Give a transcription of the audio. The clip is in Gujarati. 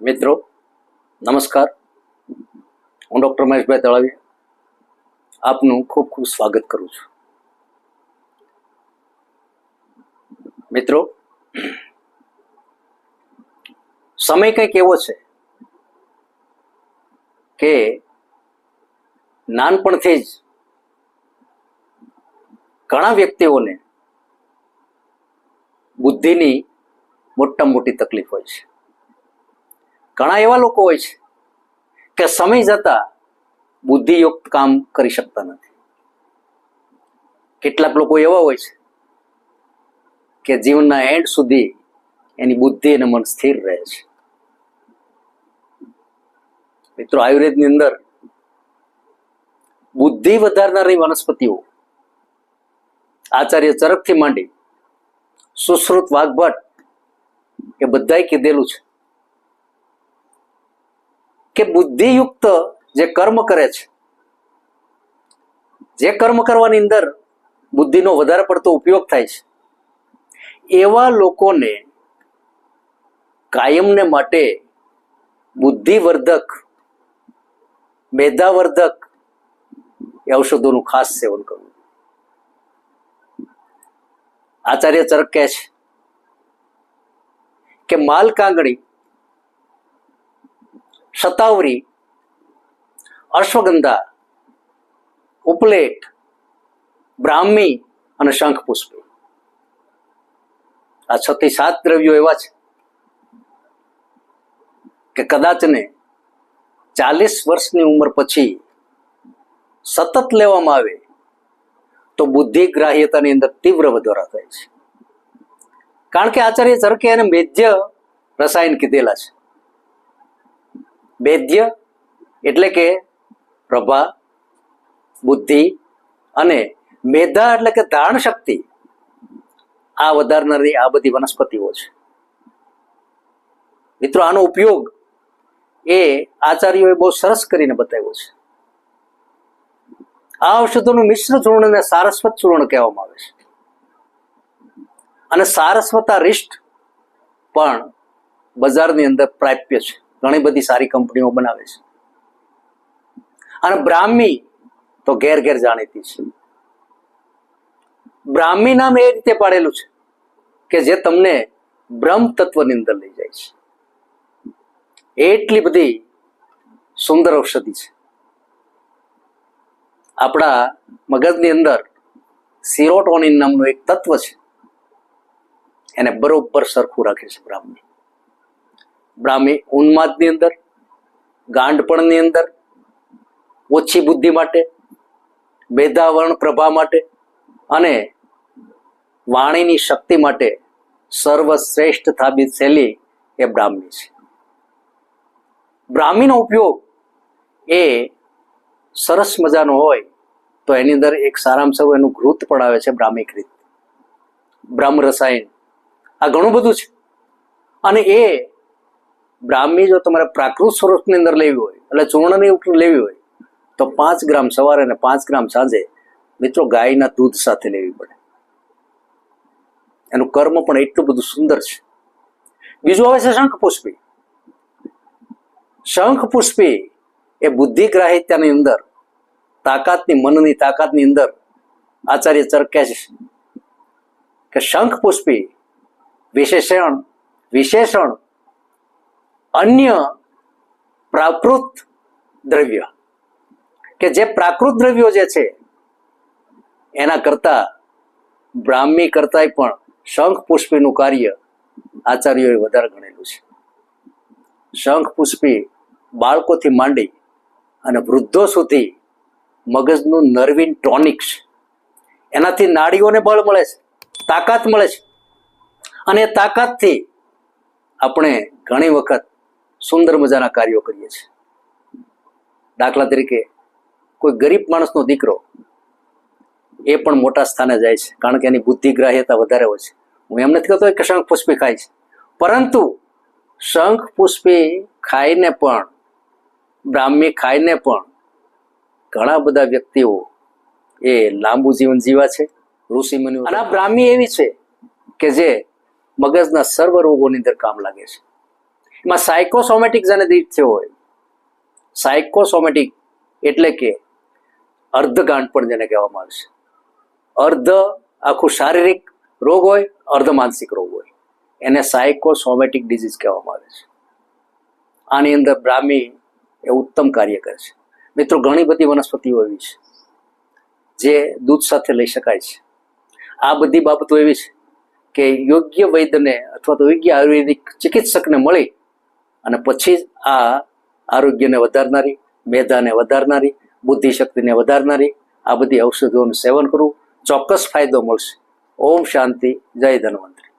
મિત્રો, નમસ્કાર. હું ડૉક્ટર મહેશભાઈ તળાવી આપનું ખૂબ ખૂબ સ્વાગત કરું છું. મિત્રો, સમય કંઈક એવો છે કે નાનપણથી જ ઘણા વ્યક્તિઓને બુદ્ધિની મોટા મોટી તકલીફ હોય છે. ઘણા એવા લોકો હોય છે કે સમય જતા બુદ્ધિયુક્ત કામ કરી શકતા નથી. કેટલાક લોકો એવા હોય છે કે જીવનના એન્ડ સુધી એની બુદ્ધિ અને મન સ્થિર રહે છે. મિત્રો, આયુર્વેદની અંદર બુદ્ધિ વધારનારી વનસ્પતિઓ આચાર્ય ચરકથી માંડી સુશ્રુત વાઘભટ એ બધાએ કીધેલું છે. કે બુદ્ધિયુક્ત જે કર્મ કરે છે, જે કર્મ કરવાની અંદર બુદ્ધિનો વધારે પડતો ઉપયોગ થાય છે, એવા લોકોને કાયમને માટે બુદ્ધિવર્ધક, મેધાવર્ધક ઔષધોનું ખાસ સેવન કરવું. આચાર્ય ચરક કહે છે કે માલ કાંગડી શતાવરી અશ્વગંધા ઉપલેટ બ્રાહ્મી અને શંખ પુષ્પી આ છ થી સાત દ્રવ્યો એવા છે કે કદાચને ચાલીસ વર્ષની ઉંમર પછી સતત લેવામાં આવે તો બુદ્ધિ ગ્રાહ્યતાની અંદર તીવ્ર વધારા થાય છે. કારણ કે આચાર્ય ચરકે એને મેધ્ય રસાયણ કીધેલા છે. વેદ્ય એટલે કે પ્રભા, બુદ્ધિ અને મેધા એટલે કે ધારણ શક્તિ. આ વધારનારી આ બધી વનસ્પતિઓ છે. મિત્રો, આનો ઉપયોગ એ આચાર્યોએ બહુ સરસ કરીને બતાવ્યો છે. આ ઔષધોનું મિશ્ર ચૂર્ણને સારસ્વત ચૂર્ણ કહેવામાં આવે છે. અને સારસ્વતા રિષ્ટ પણ બજારની અંદર પ્રાપ્ય છે. ઘણી બધી સારી કંપનીઓ બનાવે છે. અને બ્રાહ્મી તો ઘેર ઘેર જાણીતી છે. બ્રાહ્મી નામ એ રીતે પાડેલું છે કે જે તમને બ્રહ્મ તત્વની અંદર લઈ જાય છે. એટલી બધી સુંદર ઔષધિ છે. આપણા મગજની અંદર સિરોટોનિન નામનું એક તત્વ છે. એને બરોબર સરખું રાખે છે બ્રાહ્મી. બ્રાહ્મી ઉન્માદની અંદર, ગાંડપણની અંદર, ઓછી બુદ્ધિ માટે મેધાવર્ણ પ્રભા માટે અને વાણીની શક્તિ માટે સર્વશ્રેષ્ઠ થાબિત શૈલી એ બ્રાહ્મી છે. બ્રાહ્મીનો ઉપયોગ એ સરસ મજાનો હોય તો એની અંદર એક સારામાં સારું એનું ઘૃત પણ આવે છે બ્રાહ્મિક રીત. બ્રહ્મ રસાયણ. આ ઘણું બધું છે. અને એ બ્રાહ્મી જો તમારે પ્રાકૃત સ્વરૂપની અંદર લેવી હોય, એટલે ચૂર્ણની લેવી હોય, તો પાંચ ગ્રામ સવારે અને પાંચ ગ્રામ સાંજે મિત્રો ગાયના દૂધ સાથે લેવી પડે. એનું કર્મ પણ એટલું બધું સુંદર છે. બીજું આવે છે શંખ પુષ્પી શંખ પુષ્પી એ બુદ્ધિ ગ્રાહિત્યની અંદર, તાકાતની, મનની તાકાતની અંદર આચાર્ય ચરક છે. કે શંખ પુષ્પી વિશેષણ વિશેષણ અન્ય પ્રાકૃત દ્રવ્ય. કે જે પ્રાકૃત દ્રવ્યો જે છે, એના કરતા, બ્રાહ્મી કરતાંય પણ શંખ પુષ્પીનું કાર્ય આચાર્યોએ વધારે ગણેલું છે. શંખ પુષ્પી બાળકોથી માંડી અને વૃદ્ધો સુધી મગજનું નર્વિન ટોનિક છે એનાથી નાડીઓને બળ મળે છે, તાકાત મળે છે. અને તાકાતથી આપણે ઘણી વખત સુંદર મજાના કાર્યો કરીએ છીએ. દાખલા તરીકે કોઈ ગરીબ માણસનો દીકરો એ પણ મોટા સ્થાને જાય છે કારણ કે એની બુદ્ધિગ્રાહ્યતા વધારે હોય છે. હું એમ નથી કહેતો કે શંખ પુષ્પી ખાય છે. પરંતુ શંખ પુષ્પી ખાઈને પણ બ્રાહ્મી ખાઈને પણ ઘણા બધા વ્યક્તિઓ એ લાંબુ જીવન જીવા છે. ઋષિ મુનિ અને બ્રાહ્મી એવી છે કે જે મગજના સર્વ રોગોની અંદર કામ લાગે છે. એમાં સાયકોસોમેટિક જેને દીઠ થયો હોય. સાયકોસોમેટિક એટલે કે અર્ધગાંઠ પણ જેને કહેવામાં આવે છે. અર્ધ આખું શારીરિક રોગ હોય, અર્ધ માનસિક રોગ હોય. એને સાયકોસોમેટિક ડિઝીઝ કહેવામાં આવે છે. આની અંદર બ્રાહ્મી એ ઉત્તમ કાર્ય કરે છે. મિત્રો, ઘણી બધી વનસ્પતિઓ એવી છે જે દૂધ સાથે લઈ શકાય છે. આ બધી બાબતો એવી છે કે યોગ્ય વૈદ્યને અથવા તો યોગ્ય આયુર્વેદિક ચિકિત્સકને મળી અને પછી જ આ આરોગ્યને વધારનારી, મેધાને વધારનારી, બુદ્ધિશક્તિને વધારનારી આ બધી ઔષધોનું સેવન કરવું ચોક્કસ ફાયદો મળશે. ઓમ શાંતિ, જય ધન્વંતરી.